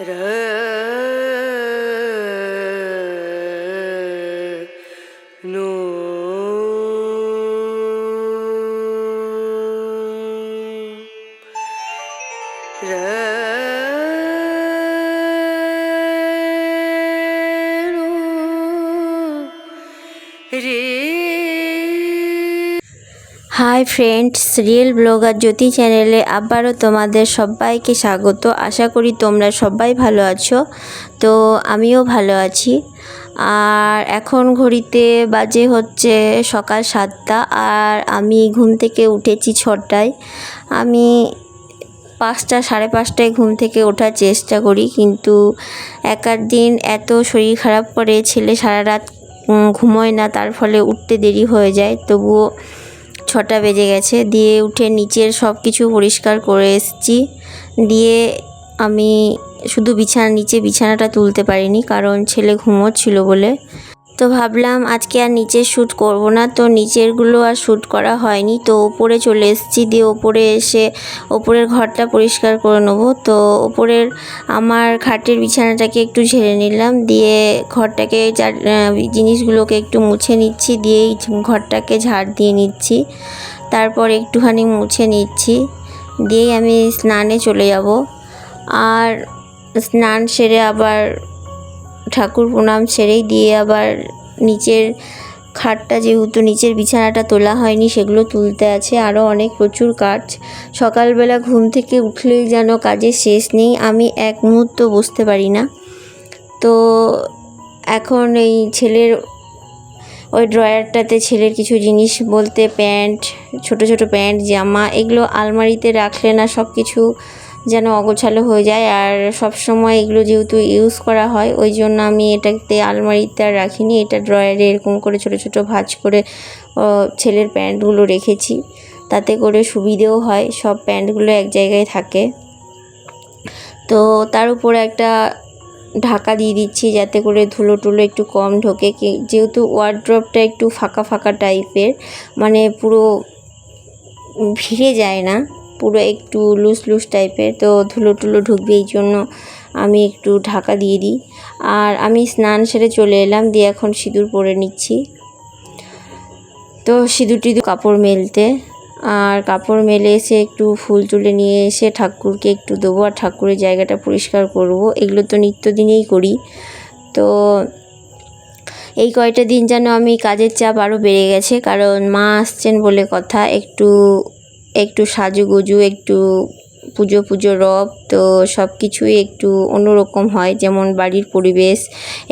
Rrrr. Hi friends, real blogger Jyoti চ্যানেলে আবারও তোমাদের সবাইকে স্বাগত। আশা করি তোমরা সবাই ভালো আছো। তো আমিও ভালো আছি। আর এখন ঘড়িতে বাজে হচ্ছে সকাল সাতটা আর আমি ঘুম থেকে উঠেছি ছটায়। আমি পাঁচটা, সাড়ে পাঁচটায় ঘুম থেকে ওঠার চেষ্টা করি, কিন্তু এক আধ দিন এত শরীর খারাপ করে ছেলে সারা রাত ঘুমোয় না, তার ফলে উঠতে দেরি হয়ে যায়। তবুও ছটা বেজে গেছে। দিয়ে উঠে নিচের সব কিছু পরিষ্কার করে এসেছি। দিয়ে আমি শুধু বিছানা, নিচে বিছানাটা তুলতে পারিনি, কারণ ছেলে ঘুমোচ্ছিল বলে। তো ভাবলাম আজকে আর নিচের শ্যুট করব না। তো নিচেরগুলো আর শ্যুট করা হয়নি। তো ওপরে চলে এসেছি। দিয়ে ওপরে এসে ওপরের ঘরটা পরিষ্কার করে নেব। তো ওপরের আমার খাটের বিছানাটাকে একটু ঝেড়ে নিলাম। দিয়ে ঘরটাকে আহ, জিনিসগুলোকে একটু মুছে নিচ্ছি। দিয়ে ঘরটাকে ঝাড় দিয়ে নিচ্ছি। তারপর একটুখানি মুছে নিচ্ছি। দিয়েই আমি স্নানে চলে যাব। আর স্নান সেরে আবার ঠাকুর প্রণাম সেরেই দিয়ে আবার নিচের খাটটা যেহেতু নিচের বিছানাটা তোলা হয়নি, সেগুলো তুলতে আছে। আরও অনেক প্রচুর কাজ। সকালবেলা ঘুম থেকে উঠলেই যেন কাজের শেষ নেই। আমি এক মুহূর্ত বসতে পারি না। তো এখন এই ছেলের, ওই ড্রয়ারটাতে ছেলের কিছু জিনিস বলতে, প্যান্ট, ছোট ছোট প্যান্ট, জামা, এগুলো আলমারিতে রাখলে না সব কিছু যেন অগোছালো হয়ে যায়। আর সব সময় এগুলো যেহেতু ইউজ করা হয়, ওই জন্য আমি এটাতে আলমারিতে আর রাখিনি। এটা ড্রয়ারে এরকম করে ছোট ছোট ভাঁজ করে ছেলের প্যান্টগুলো রেখেছি। তাতে করে সুবিধেও হয়, সব প্যান্টগুলো এক জায়গায় থাকে। তো তার উপরে একটা ঢাকা দিয়ে দিচ্ছি, যাতে করে ধুলো টুলো একটু কম ঢোকে। যেহেতু ওয়ার্ড্রপটা একটু ফাঁকা ফাঁকা টাইপের মানে পুরো ভিড়ে যায় না। পুরো একটু লুজ লুজ টাইপের, তো ধুলো টুলো ঢুকবে এই জন্য আমি একটু ঢাকা দিয়ে দিই। আর আমি স্নান সেরে চলে এলাম, দিয়ে এখন সিঁদুর পরে নিচ্ছি। তো সিঁদুর টিদুর কাপড় মেলতে, আর কাপড় মেলে এসে একটু ফুল তুলে নিয়ে এসে ঠাকুরকে একটু দেবো, আর ঠাকুরের জায়গাটা পরিষ্কার করব। এগুলো তো নিত্যদিনেই করি। তো এই কয়টা দিন যেন আমি কাজের চাপ আরও বেড়ে গেছে, কারণ মা আসছেন বলে কথা, একটু একটু সাজুগুজু, একটু পুজো পুজো রব, তো সব কিছুই একটু অন্যরকম হয়। যেমন বাড়ির পরিবেশ,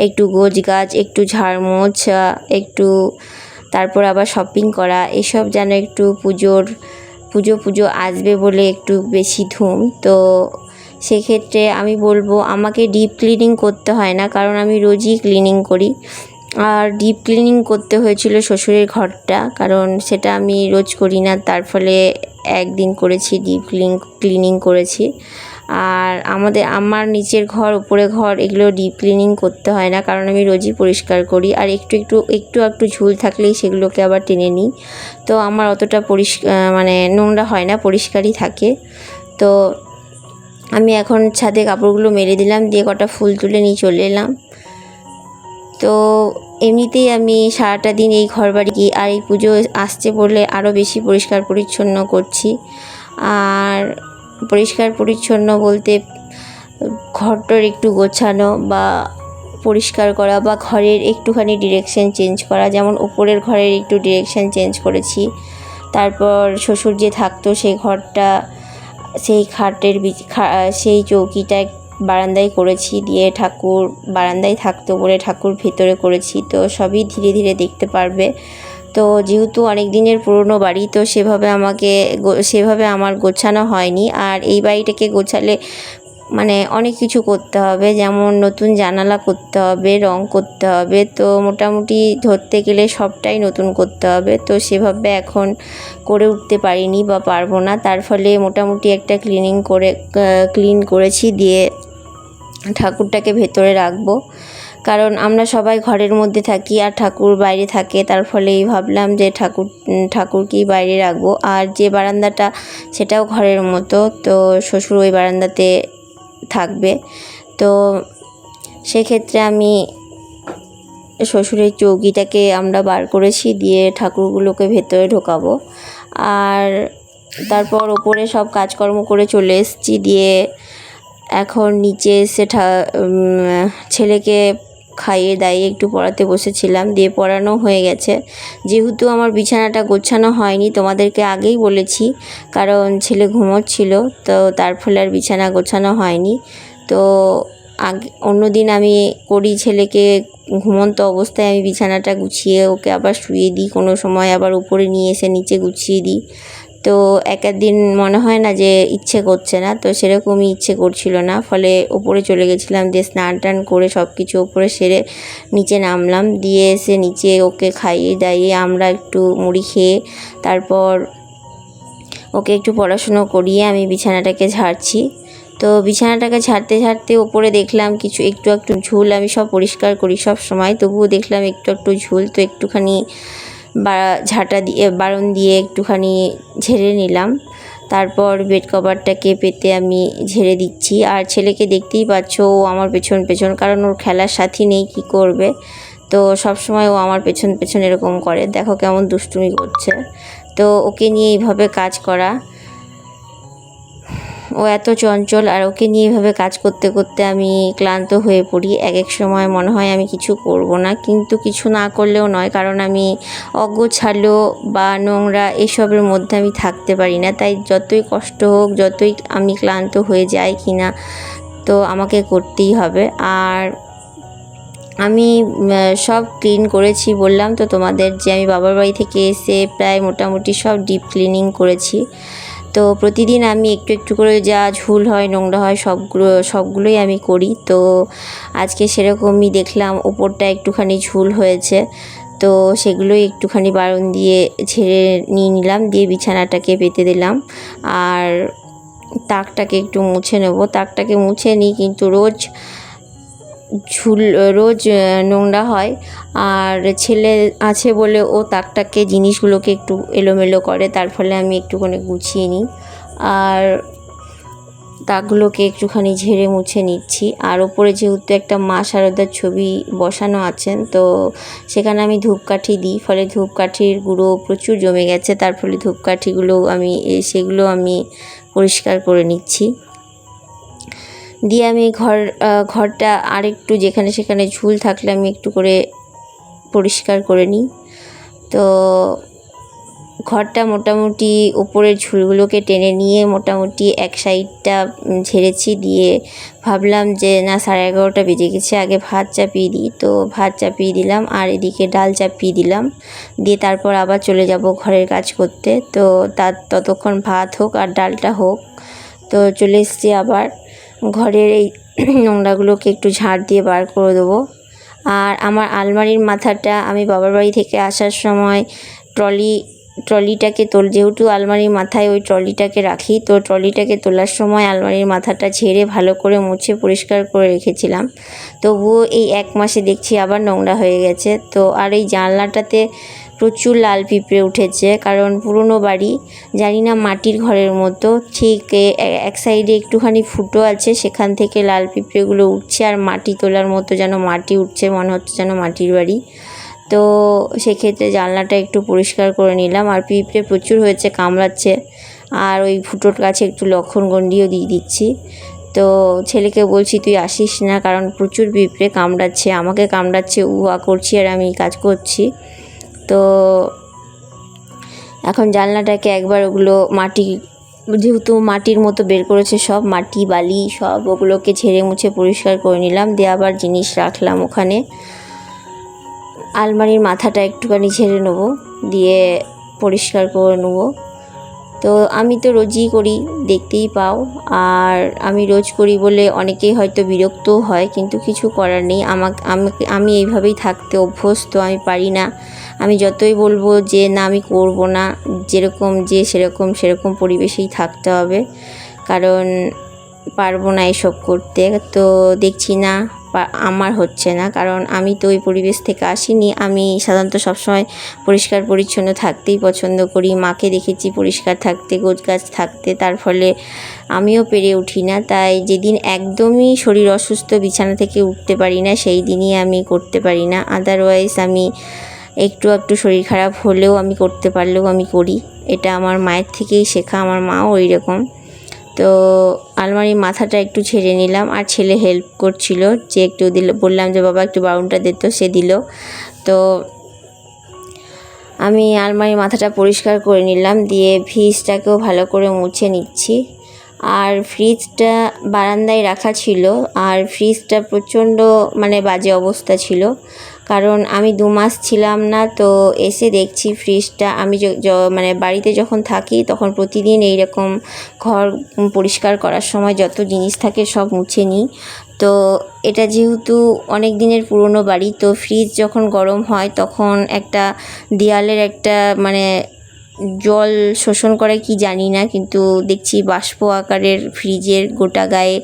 একটু গোছ গাছ একটু ঝাড়মোছ একটু তারপর আবার শপিং করা, এসব যেন একটু পুজোর, পুজো পুজো আসবে বলে একটু বেশি ধুম। তো সেক্ষেত্রে আমি বলব, আমাকে ডিপ ক্লিনিং করতে হয় না, কারণ আমি রোজই ক্লিনিং করি। আর ডিপ ক্লিনিং করতে হয়েছিল শ্বশুরের ঘরটা, কারণ সেটা আমি রোজ করি না, তার ফলে একদিন করেছি ডিপ ক্লিন ক্লিনিং করেছি। আর আমাদের, আমার নিচের ঘর, উপরে ঘর, এগুলো ডিপ ক্লিনিং করতে হয় না, কারণ আমি রোজই পরিষ্কার করি। আর একটু একটু একটু একটু ঝুল থাকলেই সেগুলোকে আবার টেনে নিই। তো আমার অতটা পরিষ্কার মানে নোংরা হয় না, পরিষ্কারই থাকে। তো আমি এখন ছাদে কাপড়গুলো মেরে দিলাম, দিয়ে কটা ফুল তুলে নিয়ে চলে এলাম। তো এমনিতেই আমি সারাটা দিন এই ঘর বাড়ি গিয়ে আর এই পুজো আসছে বলে আরও বেশি পরিষ্কার পরিচ্ছন্ন করছি। আর পরিষ্কার পরিচ্ছন্ন বলতে ঘরটার একটু গোছানো বা পরিষ্কার করা বা ঘরের একটুখানি ডিরেকশন চেঞ্জ করা, যেমন উপরের ঘরের একটু ডিরেকশন চেঞ্জ করেছি। তারপর শ্বশুর যে থাকতো সেই ঘরটা, সেই খাটের সেই চৌকিটা বারান্দায় করেছি, দিয়ে ঠাকুর বারান্দায় থাকতো বলে ঠাকুর ভেতরে করেছি, তো সবই ধীরে ধীরে দেখতে পারবে। তো যেহেতু অনেক দিনের পুরনো বাড়ি, তো সেভাবে আমাকে সেভাবে আমার গোছানো হয়নি। আর এই বাড়িটাকে গোছালে মানে অনেক কিছু করতে হবে, যেমন নতুন জানালা করতে হবে, রং করতে হবে, তো মোটামুটি ধরতে গেলে সবটাই নতুন করতে হবে। তো সেভাবে এখন করে উঠতে পারিনি বা পারব না, তার ফলে মোটামুটি একটা ক্লিনিং করে ক্লিন করেছি, দিয়ে ঠাকুরটাকে ভেতরে রাখব। কারণ আমরা সবাই ঘরের মধ্যে থাকি আর ঠাকুর বাইরে থাকে, তার ফলেই ভাবলাম যে ঠাকুর ঠাকুরকেই বাইরে রাখব। আর যে বারান্দাটা, সেটাও ঘরের মতো, তো শ্বশুর ওই বারান্দাতে থাকবে। তো সেক্ষেত্রে আমি শ্বশুরের চৌকিটাকে আমরা বার করেছি, দিয়ে ঠাকুরগুলোকে ভেতরে ঢোকাবো। আর তারপর ওপরে সব কাজকর্ম করে চলে এসেছি, দিয়ে এখন নিচে এসে ছেলেকে খাইয়ে দাইয়ে একটু পড়াতে বসেছিলাম, দিয়ে পড়ানো হয়ে গেছে। যেহেতু আমার বিছানাটা গোছানো হয়নি, তোমাদেরকে আগেই বলেছি, কারণ ছেলে ঘুমোচ্ছিল, তো তার ফলে আর বিছানা গোছানো হয়নি। তো আগে অন্যদিন আমি করি ছেলেকে ঘুমন্ত অবস্থায় আমি বিছানাটা গুছিয়ে ওকে আবার শুয়ে দিই, কোনো সময় আবার উপরে নিয়ে এসে নিচে গুছিয়ে দিই। তো এক দিন মনে হয় না যে ইচ্ছে করছে না, তো সেরকমই ইচ্ছে করছিল না। ফলে ওপরে চলে গেছিলাম দিয়ে স্নান টান করে সব কিছু ওপরে সেরে নিচে নামলাম। দিয়ে এসে নিচে ওকে খাইয়ে দাইয়ে আমরা একটু মুড়ি খেয়ে তারপর ওকে একটু পড়াশুনো করিয়ে আমি বিছানাটাকে ঝাড়ছি। তো বিছানাটাকে ঝাড়তে ঝাড়তে ওপরে দেখলাম কিছু একটু একটু ঝুল, আমি সব পরিষ্কার করি সব সময়, তবুও দেখলাম একটু একটু ঝুল। তো একটুখানি বা ঝাঁটা দিয়ে বারণ দিয়ে একটুখানি ঝেড়ে নিলাম। তারপর বেড কভারটাকে পেতে আমি ঝেড়ে দিচ্ছি। আর ছেলেকে দেখতেই পাচ্ছ ও আমার পেছন পেছন, কারণ ওর খেলার সাথী নেই, কি করবে? তো সব সময় ও আমার পেছন পেছন এরকম করে। দেখো কেমন দুষ্টুমি করছে। তো ওকে নিয়ে এইভাবে কাজ করা। ও এত চঞ্চল আর ওকে নিয়ে এভাবে কাজ করতে করতে আমি ক্লান্ত হয়ে পড়ি। এক এক সময় মনে হয় আমি কিছু করব না, কিন্তু কিছু না করলেও নয়, কারণ আমি অগোছালো বা নোংরা এসবের মধ্যে আমি থাকতে পারি না। তাই যতই কষ্ট হোক, যতই আমি ক্লান্ত হয়ে যাই কি না, তো আমাকে করতেই হবে। আর আমি সব ক্লিন করেছি বললাম তো তোমাদের যে আমি বাবার বাড়ি থেকে এসে প্রায় মোটামুটি সব ডিপ ক্লিনিং করেছি। তো প্রতিদিন আমি একটু একটু করে যা ঝুল হয়, নোংরা হয় সবগুলো, সবগুলোই আমি করি। তো আজকে সেরকমই দেখলাম ওপরটা একটুখানি ঝুল হয়েছে। তো সেগুলোই একটুখানি বারণ দিয়ে ছেড়ে নিয়ে নিলাম, দিয়ে বিছানাটাকে পেতে দিলাম। আর তাকটাকে একটু মুছে নেব। তাকটাকে মুছে নিই কিন্তু রোজ ঝুল, রোজ নোংরা হয়। আর ছেলে আছে বলে ও তাকটাকে জিনিসগুলোকে একটু এলোমেলো করে, তার ফলে আমি একটুখানি গুছিয়ে নিই। আর তাকগুলোকে একটুখানি ঝেড়ে মুছে নিচ্ছি। আর ওপরে যেহেতু একটা মা শারদার ছবি বসানো আছেন তো সেখানে আমি ধূপকাঠি দিই, ফলে ধূপকাঠির গুঁড়ো প্রচুর জমে গেছে, তার ফলে ধূপকাঠিগুলো আমি সেগুলো আমি পরিষ্কার করে নিচ্ছি। দিয়ে আমি ঘর ঘরটা আরেকটু যেখানে সেখানে ঝুল থাকলে আমি একটু করে পরিষ্কার করে নিই। তো ঘরটা মোটামুটি উপরের ঝুলগুলোকে টেনে নিয়ে মোটামুটি এক সাইডটা ঝেড়েছি দিয়ে ভাবলাম যে, না, সাড়ে এগারোটা বেজে গেছে, আগে ভাত চাপিয়ে দিই। তো ভাত চাপিয়ে দিলাম আর এদিকে ডাল চাপিয়ে দিলাম। দিয়ে তারপর আবার চলে যাব ঘরের কাজ করতে। তো তার ততক্ষণ ভাত হোক আর ডালটা হোক। তো চলে এসেছি আবার। ঘরের এই নোংরাগুলোকে একটু ঝাড় দিয়ে বার করে দেবো। আর আমার আলমারির মাথাটা আমি বাবার বাড়ি থেকে আসার সময় ট্রলি, ট্রলিটাকে তোল, যেহেতু আলমারির মাথায় ওই ট্রলিটাকে রাখি, তো ট্রলিটাকে তোলার সময় আলমারির মাথাটা ঝেড়ে ভালো করে মুছে পরিষ্কার করে রেখেছিলাম। তবুও এই এক মাসে দেখছি আবার নোংরা হয়ে গেছে। তো আর এই জানলাটাতে প্রচুর লাল পিঁপড়ে উঠেছে, কারণ পুরনো বাড়ি, জানি না মাটির ঘরের মতো, ঠিক এক সাইডে একটুখানি ফুটো আছে, সেখান থেকে লাল পিঁপড়েগুলো উঠছে আর মাটি তোলার মতো যেন মাটি উঠছে, মনে হচ্ছে যেন মাটির বাড়ি। তো সেক্ষেত্রে জানলাটা একটু পরিষ্কার করে নিলাম আর পিঁপড়ে প্রচুর হয়েছে, কামড়াচ্ছে। আর ওই ফুটোর কাছে একটু লক্ষণ গণ্ডিও দিয়ে দিচ্ছি। তো ছেলেকে বলছি, তুই আসিস না, কারণ প্রচুর পিঁপড়ে কামড়াচ্ছে, আমাকে কামড়াচ্ছে, উহা করছি আর আমি কাজ করছি। তো এখন জানলাটাকে একবার ওগুলো মাটি, যেহেতু মাটির মতো বের করেছে সব, মাটি, বালি সব ওগুলোকে ঝেড়ে মুছে পরিষ্কার করে নিলাম, দিয়ে আবার জিনিস রাখলাম ওখানে। আলমারির মাথাটা একটুখানি ঝেড়ে নেব, দিয়ে পরিষ্কার করে নেব। তো আমি তো রোজই করি, দেখতেই পাও। আর আমি রোজ করি বলে অনেকেই হয়তো বিরক্তও হয়, কিন্তু কিছু করার নেই। আমাকে আমি এইভাবেই থাকতে অভ্যস্ত, আমি পারি না। আমি যতই বলব যে, না, আমি করব না। যেরকম যে, সেরকম সেরকম পরিবেশেই থাকতে হবে। কারণ পারব না এসব করতে। তো দেখছি না আমার হচ্ছে না। কারণ আমি তো ওই পরিবেশ থেকে আসিনি। আমি সাধারণত সবসময় পরিষ্কার, পরিচ্ছন্ন থাকতেই পছন্দ করি। মাকে দেখেছি পরিষ্কার থাকতে, গোছগাছ থাকতে। তার ফলে আমিও পেরে উঠি না। তাই যেদিন একদমই শরীর অসুস্থ, বিছানা থেকে উঠতে পারি না, সেই দিনই আমি করতে পারি না। আদারওয়াইজ আমি একটু একটু শরীর খারাপ হলেও আমি করতে পারলেও আমি করি। এটা আমার মায়ের থেকেই শেখা, আমার মাও ওই রকম তো আলমারির মাথাটা একটু ছেড়ে নিলাম আর ছেলে হেল্প করছিল যে একটু দিল, বললাম যে বাবা একটু বাউনটা দিত সে দিল। তো আমি আলমারির মাথাটা পরিষ্কার করে নিলাম, দিয়ে ফ্রিজটাকেও ভালো করে মুছে নিচ্ছি। আর ফ্রিজটা বারান্দায় রাখা ছিল, আর ফ্রিজটা প্রচণ্ড মানে বাজে অবস্থা ছিল। কারণ আমি দু মাস ছিলাম না, তো এসে দেখছি ফ্রিজটা আমি মানে বাড়িতে যখন থাকি তখন প্রতিদিন এই রকম ঘর পরিষ্কার করার সময় যত জিনিস থাকে সব মুছে নিই। তো এটা যেহেতু অনেক দিনের পুরনো বাড়ি, তো ফ্রিজ যখন গরম হয় তখন একটা দেয়ালের একটা মানে জল শোষণ করে কি জানি না, কিন্তু দেখছি বাষ্প আকারের ফ্রিজের গোটা গায়ে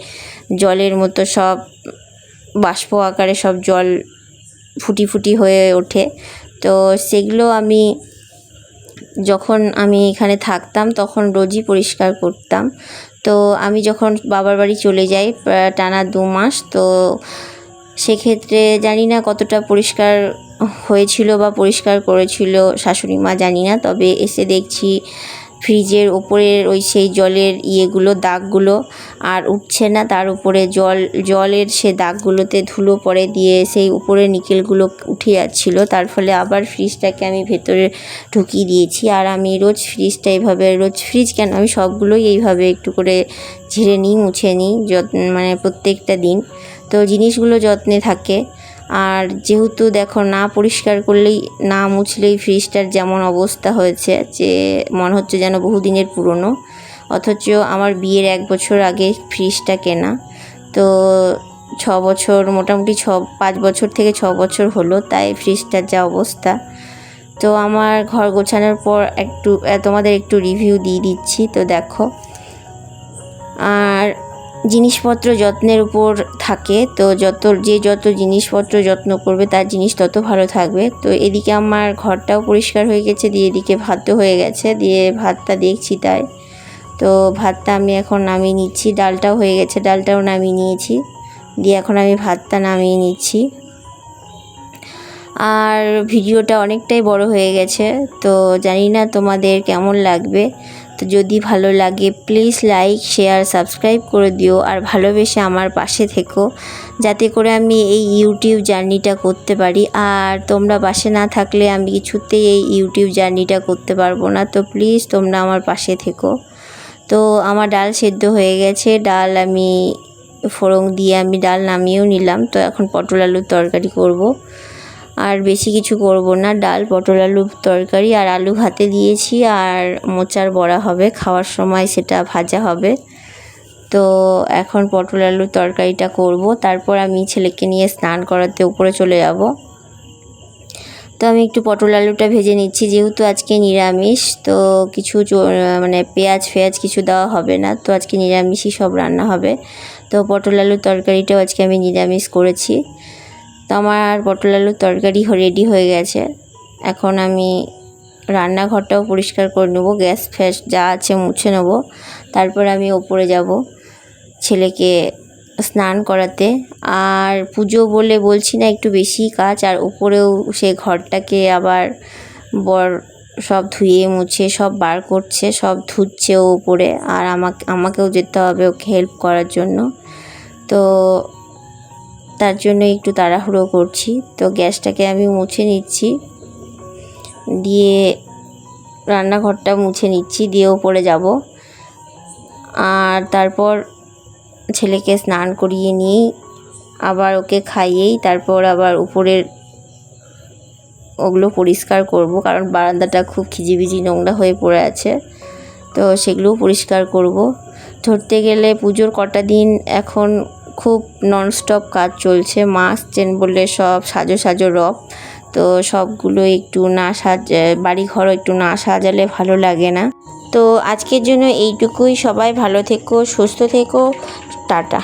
জলের মতো সব, বাষ্প আকারে সব জল ফুটি ফুটি হয়ে ওঠে। তো সেগুলো আমি যখন আমি এখানে থাকতাম, তখন রোজই পরিষ্কার করতাম। তো আমি যখন বাবার বাড়ি চলে যাই টানা দু মাস, তো সেক্ষেত্রে জানি না কতটা পরিষ্কার হয়েছিল বা পরিষ্কার করেছিল শাশুড়ি মা জানি না। তবে এসে দেখছি ফ্রিজের ওপরের ওই সেই জলের ইয়েগুলো, দাগগুলো, আর উঠছে না তার উপরে। জল, জলের সে দাগগুলোতে ধুলো পড়ে দিয়ে সেই উপরে নিকেলগুলো উঠে যাচ্ছিল। তার ফলে আবার ফ্রিজটাকে আমি ভেতরে ঢুকিয়ে দিয়েছি। আর আমি রোজ ফ্রিজটা এইভাবে, রোজ ফ্রিজ কেন? আমি সবগুলোই এইভাবে একটু করে ঝেড়ে নিই, মুছে নিই যত্ন মানে প্রত্যেকটা দিন। তো জিনিসগুলো যত্নে থাকে। আর যেহেতু দেখো না পরিষ্কার করলেই, না মুছলেই ফ্রিজটার যেমন অবস্থা হয়েছে যে মনে হচ্ছে যেন বহুদিনের পুরনো, অথচ আমার বিয়ের এক বছর আগে ফ্রিজটা কেনা। তো ছ বছর, মোটামুটি ছ, পাঁচ বছর থেকে ছ বছর হলো তাই ফ্রিজটার যা অবস্থা। তো আমার ঘর গোছানোর পর একটু তোমাদের একটু রিভিউ দিয়ে দিচ্ছি, তো দেখো। আর জিনিসপত্র যত্নের উপর থাকে, তো যত, যে যত জিনিসপত্র যত্ন করবে তার জিনিস তত ভালো থাকবে। তো এদিকে আমার ঘরটাও পরিষ্কার হয়ে গেছে, দিয়ে এদিকে ভাতও হয়ে গেছে, দিয়ে ভাতটা দেখছি তাই। তো ভাতটা আমি এখন নামিয়ে নিচ্ছি, ডালটাও হয়ে গেছে, ডালটাও নামিয়ে নিয়েছি, দিয়ে এখন আমি ভাতটা নামিয়ে নিচ্ছি। আর ভিডিওটা অনেকটাই বড় হয়ে গেছে, তো জানি না তোমাদের কেমন লাগবে। তো যদি ভালো লাগে প্লিজ লাইক শেয়ার সাবস্ক্রাইব করে দিও আর ভালোবেসে আমার পাশে থেকো, যাতে করে আমি এই ইউটিউব জার্নিটা করতে পারি। আর তোমরা পাশে না থাকলে আমি কিছুতেই এই ইউটিউব জার্নিটা করতে পারব না। তো প্লিজ তোমরা আমার পাশে থেকো। তো আমার ডাল সেদ্ধ হয়ে গেছে। ডাল আমি, ফোড়ন দিয়ে আমি ডাল নামিয়েও নিলাম। তো এখন পটল আলুর তরকারি করব। আর বেশি কিছু করব না। ডাল, পটল আলুর তরকারি আর আলু ভাতে দিয়েছি আর মোচার বড়া হবে। খাওয়ার সময় সেটা ভাজা হবে। তো এখন পটল আলুর তরকারিটা করব। তারপর আমি ছেলেকে নিয়ে স্নান করাতে উপরে চলে যাব। তো আমি একটু পটল, আলুটা ভেজে নিচ্ছি। যেহেতু আজকে নিরামিষ, তো কিছু মানে পেঁয়াজ, ফেয়াজ কিছু দেওয়া হবে না। তো আজকে নিরামিষই সব রান্না হবে। তো পটল আলুর তরকারিটাও আজকে আমি নিরামিষ করেছি। তো আমার পটল আলুর তরকারি রেডি হয়ে গেছে। এখন আমি রান্নাঘরটাও পরিষ্কার করে নেব, গ্যাস ফ্যাস যা আছে মুছে নেব। তারপর আমি ওপরে যাব ছেলেকে স্নান করাতে। আর পুজো বলে বলছি না, একটু বেশি কাজ। আর উপরেও সে ঘরটাকে আবার বর সব ধুয়ে মুছে, সব বার করছে, সব ধুচ্ছে ও উপরে। আর আমাকে, আমাকেও যেতে হবে ওকে হেল্প করার জন্য। তো তার জন্য একটু তাড়াহুড়ো করছি। তো গ্যাসটাকে আমি মুছে নিচ্ছি। দিয়ে রান্নাঘরটা মুছে নিচ্ছি, দিয়ে ওপরে যাব। আর তারপর ছেলেকে স্নান করিয়ে নিয়েই আবার ওকে খাইয়েই তারপর আবার উপরের ওগুলো পরিষ্কার করব, কারণ বারান্দাটা খুব খিজিবিজি নোংরা হয়ে পড়ে আছে। তো সেগুলোও পরিষ্কার করব। ধরতে গেলে পুজোর কটা দিন এখন খুব ননস্টপ কাজ চলছে। মা চেন বললে সব সাজো সাজো রব। তো সবগুলো একটু না সাজ বাড়িঘরও একটু না সাজালে ভালো লাগে না। তো আজকের জন্য এইটুকুই। সবাই ভালো থেকো, সুস্থ থেকো। টাটা।